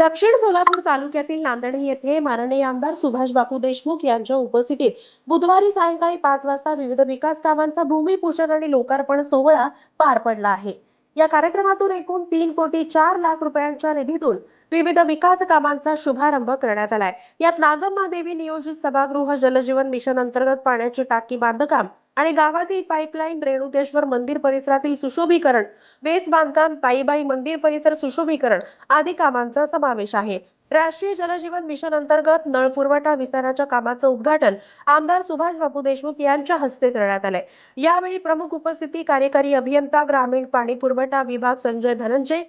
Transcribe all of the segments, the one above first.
दक्षिण सोलापूर तालुक्यातील नांदेड येथे माननीय आमदार सुभाष बापू देशमुख यांच्या उपस्थितीत बुधवारी सायंकाळी पाच वाजता विविध विकास कामांचा भूमिपूजन आणि लोकार्पण सोहळा पार पडला आहे. या कार्यक्रमातून एकूण तीन कोटी चार लाख रुपयांच्या निधीतून विविध विकास कामांचा शुभारंभ करण्यात आलाय. यात नागम्मा देवी नियोजित सभागृह जलजीवन मिशन अंतर्गत पाण्याची टाकी बांधकाम आणि गावातील पाईपलाईन रेणुकेश्वर मंदिर परिसरातील सुशोभीकरण वेस बांधकाम ताईबाई मंदिर परिसर सुशोभीकरण आदी कामांचा समावेश आहे. राष्ट्रीय जलजीवन मिशन अंतर्गत नळ पुरवठा विस्ताराच्या कामाचं उद्घाटन आमदार सुभाष बापू देशमुख यांच्या हस्ते करण्यात आलंय. यावेळी प्रमुख उपस्थिती कार्यकारी अभियंता ग्रामीण पाणी पुरवठा विभाग संजय धनंजय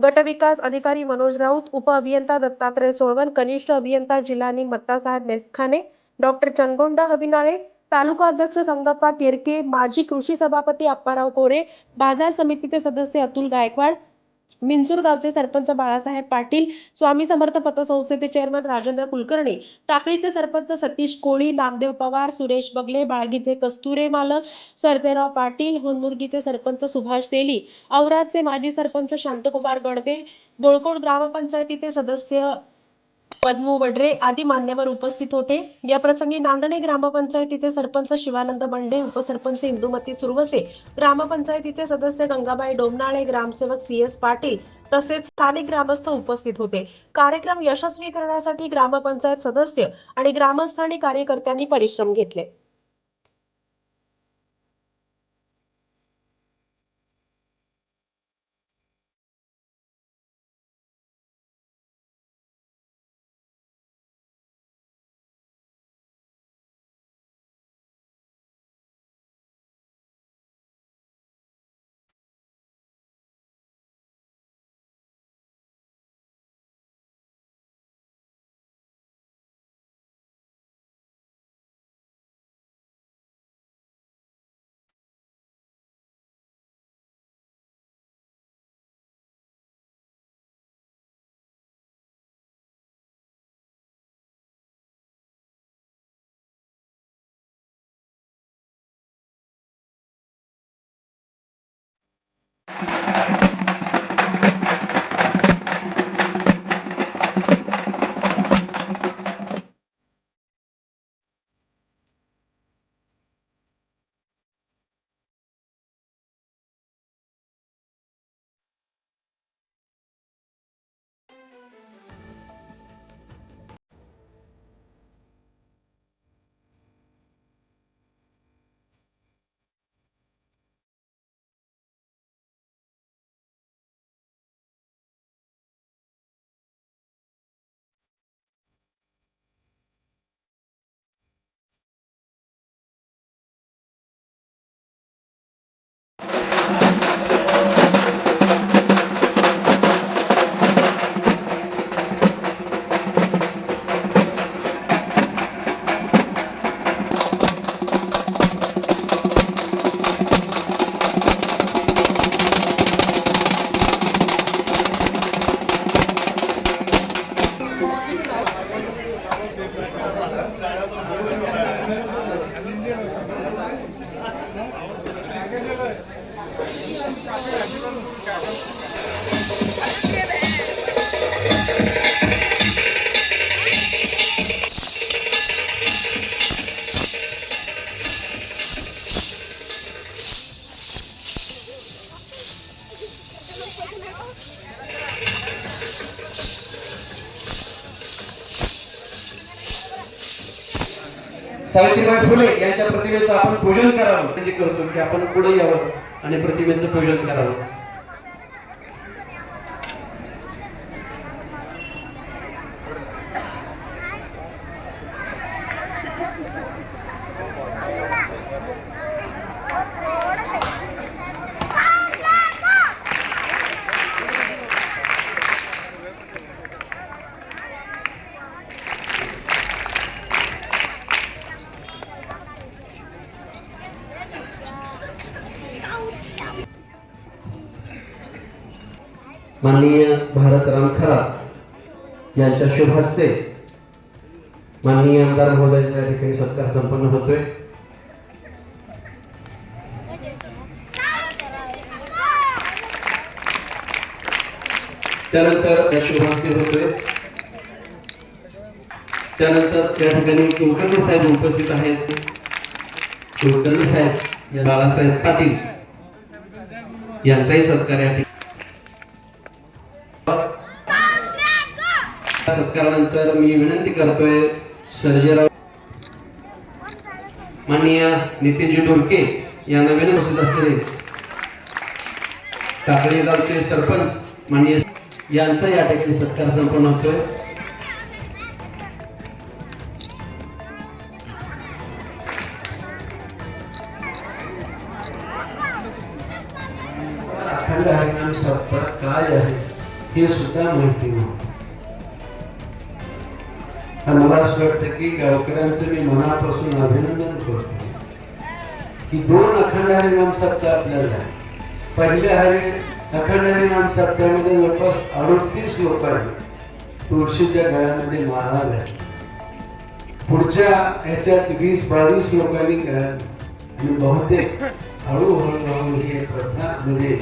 गटविकास अधिकारी मनोज राऊत उप अभियंता दत्तात्रय सोळवण कनिष्ठ अभियंता जिल्हानी मत्तासाहेब मेस्खाने डॉक्टर चनगोंडा हबिनाळे तालुका अध्यक्ष संगप्पा केरके माजी कृषी सभापती अप्पाराव कोरे बाजार समितीचे सदस्य अतुल गायकवाड मिंजूर गावचे सरपंच बाळासाहेब पाटील स्वामी समर्थ पतसंस्थेचे चेअरमन राजेंद्र कुलकर्णी टाकळीचे सरपंच सतीश कोळी नामदेव पवार सुरेश बगले बाळगीचे कस्तुरे मालक सरदेराव पाटील होनमुर्गीचे सरपंच सुभाष तेली औरादचे माजी सरपंच शांतकुमार गडदे दोळकोट ग्रामपंचायतीचे सदस्य पद्मू वडरे आदी मान्यवर उपस्थित होते. या प्रसंगी नांदणे ग्रामपंचायतीचे सरपंच शिवानंद बंडे उपसरपंच इंदुमती सुरवसे ग्रामपंचायतीचे सदस्य गंगाबाई डोमनाळे ग्रामसेवक सी एस पाटील तसेच स्थानिक ग्रामस्थ उपस्थित होते. कार्यक्रम यशस्वी करण्यासाठी ग्रामपंचायत सदस्य आणि ग्रामस्थ आणि कार्यकर्त्यांनी परिश्रम घेतले. सावित्रीबाई फुले यांच्या प्रतिमेचं आपण पूजन करावं. म्हणजे करतो की आपण पुढे यावं आणि प्रतिमेचं पूजन करावं. माननीय भारतराम खरात यांच्या शुभ हस्ते माननीय आमदार महोदयाच्या ठिकाणी सत्कार संपन्न होतोय. त्यानंतर या शुभ हस्ते होतोय. त्यानंतर त्या ठिकाणी कुलकर्णी साहेब उपस्थित आहेत. कुलकर्णी साहेब बाळासाहेब पाटील यांचाही सत्कार या ठिकाणी सत्कारानंतर मी विनंती करतोय सर्जेराव माननीय नितीनजी ढोलके नवीन विनंती असलेले टाकळी गावचे सरपंच माननीय यांचा या ठिकाणी सत्कार संपन्न होतोय. अखंड हरिनाम सप्ताह काय आहे हे सुद्धा माहिती नव्हतं आणि मला असं वाटतं की गावकऱ्यांचं मी मनापासून अभिनंदन करतो की दोन अखंड हरिनाम सप्ताह आपल्याला आहे. पहिल्या हरि अखंड हरिनाम सप्ताहामध्ये जवळपास अडतीस लोकांनी तुळशीच्या गळ्यामध्ये माळा घातली. पुढच्या ह्याच्यात वीस बावीस लोकांनी गळ्यात आणि बहुतेक हळूहळू हळू ही प्रथा म्हणजे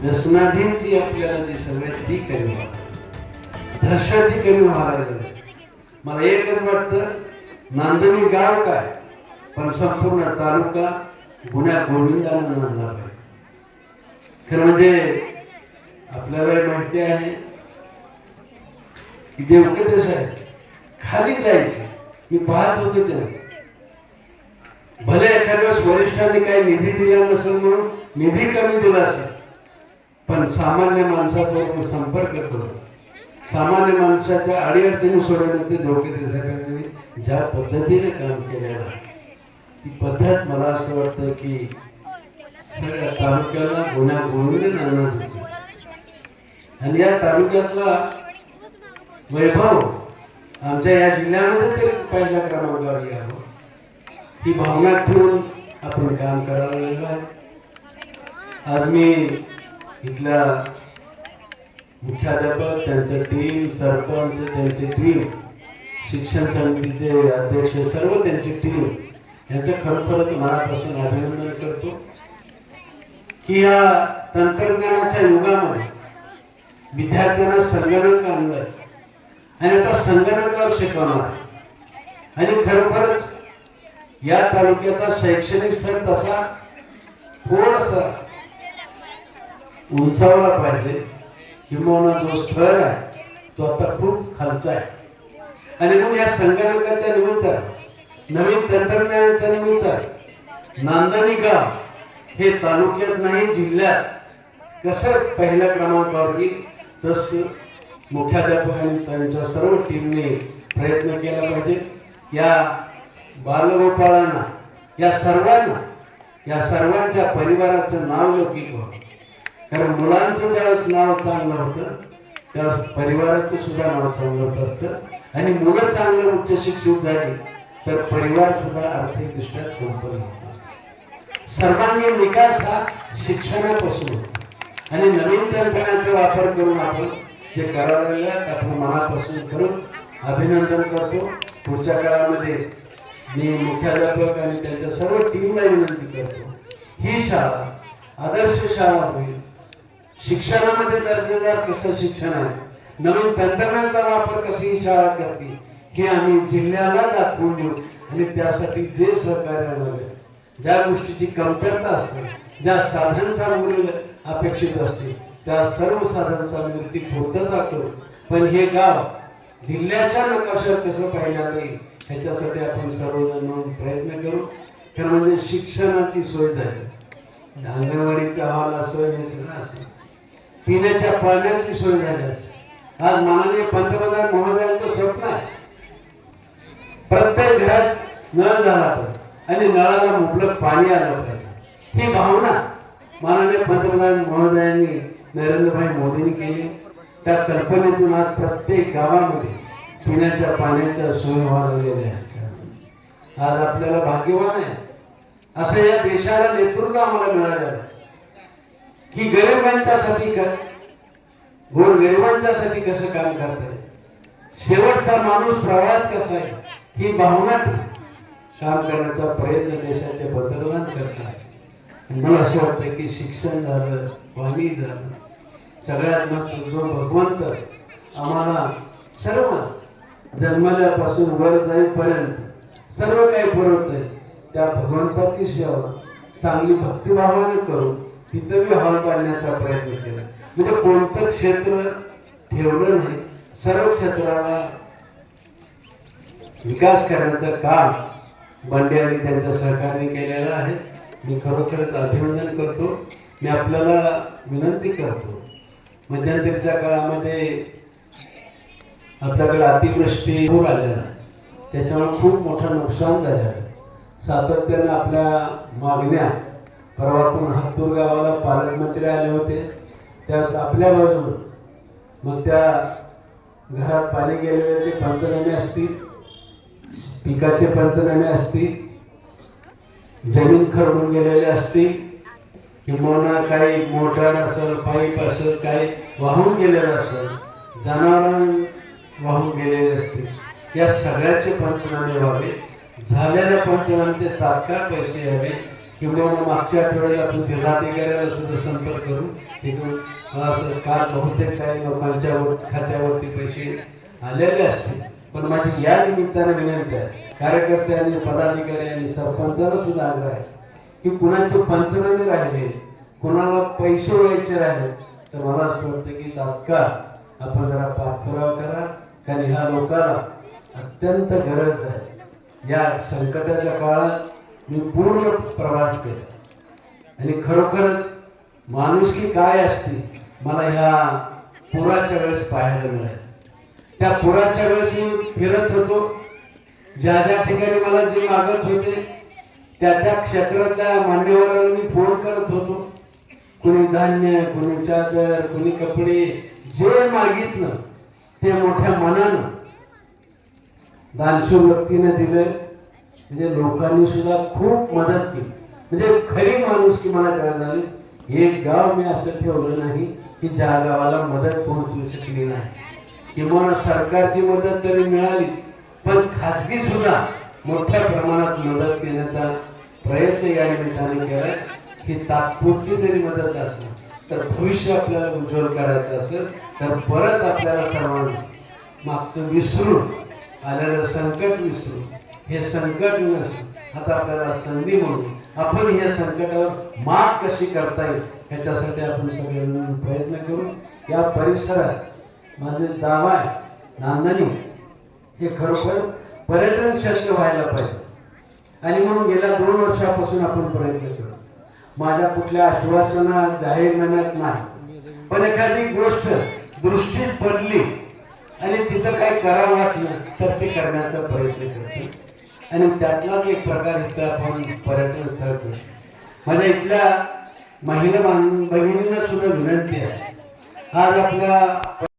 व्यसनाधीन जी आपल्याला जी सवय ती कमी व्हावी दहशत ती कमी व्हायला लागली. मला एकच वाटतं. नांदणी गाव काय? पण संपूर्ण तालुका गुन्ह्या गोविंदानं नांदला पाहिजे. खरं म्हणजे आपल्याला माहिती आहे की देवकते साहेब खाली जायचे. मी पाहत होतो त्याला भले एखाद्या वेळेस वरिष्ठांनी काही निधी दिला नसेल म्हणून निधी कमी दिला असेल पण सामान्य माणसाबरोबर संपर्क करून सामान्य माणसाच्या अडीअडचणी सोडवण्याचे धोके साहेबांनी. ज्या पद्धतीने काम केलेलं ती पद्धत मला असं वाटतं की सगळ्या तालुक्याला गुन्हा गोविंद नाना आणि या तालुक्यातला वैभव आमच्या या जिल्ह्यामध्ये ते पहिल्या क्रमांकावर यावं ही भावना ठेवून आपण काम करायला लागलो आहे. आज मी इथल्या मुख्याध्यापक त्यांचे टीम सरपंच त्यांची टीम शिक्षण समितीचे अध्यक्ष सर्व त्यांची टीम यांचं खरोखरच मनापासून अभिनंदन करतो की या तंत्रज्ञानाच्या युगामध्ये विद्यार्थ्यांना संगणक आणलंय. आणि आता संगणकावर शिकवणार आणि खरोखरच या तालुक्याचा शैक्षणिक स्तर तसा थोडासा उंचावला पाहिजे. किंवा जो स्तर आहे तो आता खूप खालचा आहे. आणि मग या संगणकाच्या निमित्त नवीन तंत्रज्ञानाच्या निमित्त नांदणी गाव हे तालुक्यात नाही जिल्ह्यात कसं पहिल्या क्रमांकावर येईल तस मुख्याध्यापकांनी त्यांच्या सर्व टीमने प्रयत्न केला पाहिजे. या बालगोपाळांना या सर्वांना या सर्वांच्या परिवाराचं नाव लौकिक व्हावं कारण मुलांचं ज्यावेळेस नाव चांगलं होतं त्यावेळेस परिवाराचं सुद्धा नाव चांगलं होत असतं. आणि मुलं चांगलं उच्च शिक्षित झाली तर परिवार सुद्धा आर्थिकदृष्ट्या संपन्न होतो. सर्वांगीण विकास हा शिक्षणापासून. होतो आणि नवीन तंत्रज्ञानाचा वापर करून आपण जे करायला आपण मनापासून करून अभिनंदन करतो. पुढच्या काळामध्ये मी मुख्याध्यापक आणि त्यांच्या सर्व टीमला विनंती करतो. ही शाळा आदर्श शाळा होईल. शिक्षणामध्ये दर्जेदार कसं शिक्षण आहे? नवीन तंत्रज्ञानाचा वापर कशी शाळा करते? की आम्ही जिल्ह्याला दाखवून देऊ. आणि त्यासाठी जे सहकार्य लागेल ज्या गोष्टीची कमतरता असते ज्या साधन सामग्री अपेक्षित असते त्या सर्व साधन सामुग्री होतच करू पण हे गाव जिल्ह्याच्या नकाशात कसं पाहिलं नाही ह्याच्यासाठी आपण सर्वजण म्हणून प्रयत्न करू. खरं म्हणजे शिक्षणाची सोय झाली. अंगणवाडीच्या हवाला सोय असेल. पिण्याच्या पाण्याची सोय झाली असेल. आज माननीय पंतप्रधान महोदयांचं स्वप्न आहे. प्रत्येक घरात नळ झाला पाहिजे आणि नळाला मुबलक पाणी आलं पाहिजे. ही भावना माननीय पंतप्रधान महोदयांनी नरेंद्रभाई मोदींनी केली. त्या कल्पनेतून आज प्रत्येक गावामध्ये पिण्याच्या पाण्याच्या सोय व्हायला लागलेल्या आहेत आज आपल्याला भाग्यवान आहे. असं या देशाला नेतृत्व आम्हाला मिळालं. की गरिबांच्यासाठी क- गोर गरिबांच्यासाठी कसं काम करताय? शेवटचा माणूस प्रवास कसा आहे? ही भावना काम करण्याचा प्रयत्न देशाचे पंतप्रधान करतात. मला असं वाटतं की शिक्षण झालं वाणी झालं सगळ्यात मस्त जो भगवंत आम्हाला सर्व जन्मल्यापासून वर जाईपर्यंत सर्व काही पुरवतंय त्या भगवंताची सेवा चांगली भक्तिभावाने करून तिथं बी हॉल बांधण्याचा प्रयत्न केला. म्हणजे कोणतं क्षेत्र ठेवलं नाही सर्व क्षेत्राला विकास करण्याचं काम बंडे आणि त्यांच्या सहकार्याने केलेलं आहे. मी खरोखरच अभिनंदन करतो. मी आपल्याला विनंती करतो. मध्यंतरीच्या काळामध्ये आपल्याकडे अतिवृष्टी पूर आलेला त्याच्यामुळे खूप मोठं नुकसान झालं आहे. सातत्यानं आपल्या मागण्या परवातून हातूर गावाला पालकमंत्री आले होते. त्यावेळेस आपल्या बाजून. मग त्या घरात पाणी गेलेल्याचे पंचनामे असतील. पिकाचे पंचनामे असतील. जमीन खरडून गेलेले असतील. किंवा काही मोटार असेल पाईप असेल काही वाहून गेलेलं असेल जनावर वाहून गेलेले असतील. या सगळ्याचे पंचनामे व्हावे. झालेल्या पंचनामे तात्काळ पैसे यावे. किंवा मागच्या आठवड्यात आपण जिल्हाधिकाऱ्याला सुद्धा संपर्क करू. तिकडून मला असं काल बहुतेक काही लोकांच्या खात्यावरती पैसे आलेले असतील. पण माझी या निमित्ताने विनंती आहे कार्यकर्त्यांनी पदाधिकारी आणि सरपंचाला सुद्धा आग्रह आहे की कुणाचे पंचनामे राहिले कुणाला पैसे व्हायचे राहिले तर मला असं वाटतं की तात्काळ आपण जरा पाठपुरावा करा कारण ह्या लोकांना अत्यंत गरज आहे. या संकटाच्या काळात मी पूर्ण प्रवास केला. आणि खरोखरच माणुसकी काय असते मला ह्या पुराच्या वेळेस पाहायला मिळालं. त्या पुराच्या वेळेस मी फिरत होतो. ज्या ज्या ठिकाणी मला जे मागत होते त्या त्या क्षेत्रातल्या मान्यवरांना मी फोन करत होतो. कुणी धान्य कुणी चादर कुणी कपडे जे मागितलं ते मोठ्या मनानं दानशूर व्यक्तीने दिलं. म्हणजे लोकांनी सुद्धा खूप मदत केली. म्हणजे खरी माणूस की मला काय झाली एक गाव मी असं ठेवलं नाही की ज्या गावाला मदत पोहोचू शकली नाही. किंवा सरकारची मदत तरी मिळाली पण खाजगी सुद्धा मोठ्या प्रमाणात मदत देण्याचा प्रयत्न या निमित्ताने केला की तात्पुरती जरी मदत असेल तर भविष्य आपल्याला उज्ज्वल करायचं असेल तर परत आपल्याला सर्वांना मागचं विसरून आलेलं संकट विसरून हे संकट आता आपल्याला संधी म्हणून आपण या संकटावर मात कशी करता येईल ह्याच्यासाठी आपण सगळे प्रयत्न करू. या परिसरात माझे दावा आहे नांदणी हे खरोखर पर्यटन क्षेत्र व्हायला पाहिजे. आणि म्हणून गेल्या दोन वर्षापासून आपण प्रयत्न करू. माझ्या कुठल्या आश्वासना जाहीरनाम्यात नाही. पण एखादी गोष्ट दृष्टीत पडली आणि तिथं काही करावं वाटलं तर ते करण्याचा प्रयत्न करतो. आणि त्यातलाच एक प्रकार इथं आपण पर्यटन स्थळ करू. माझ्या इथल्या महिला बहिणींना सुद्धा विनंती आहे. आज आपल्या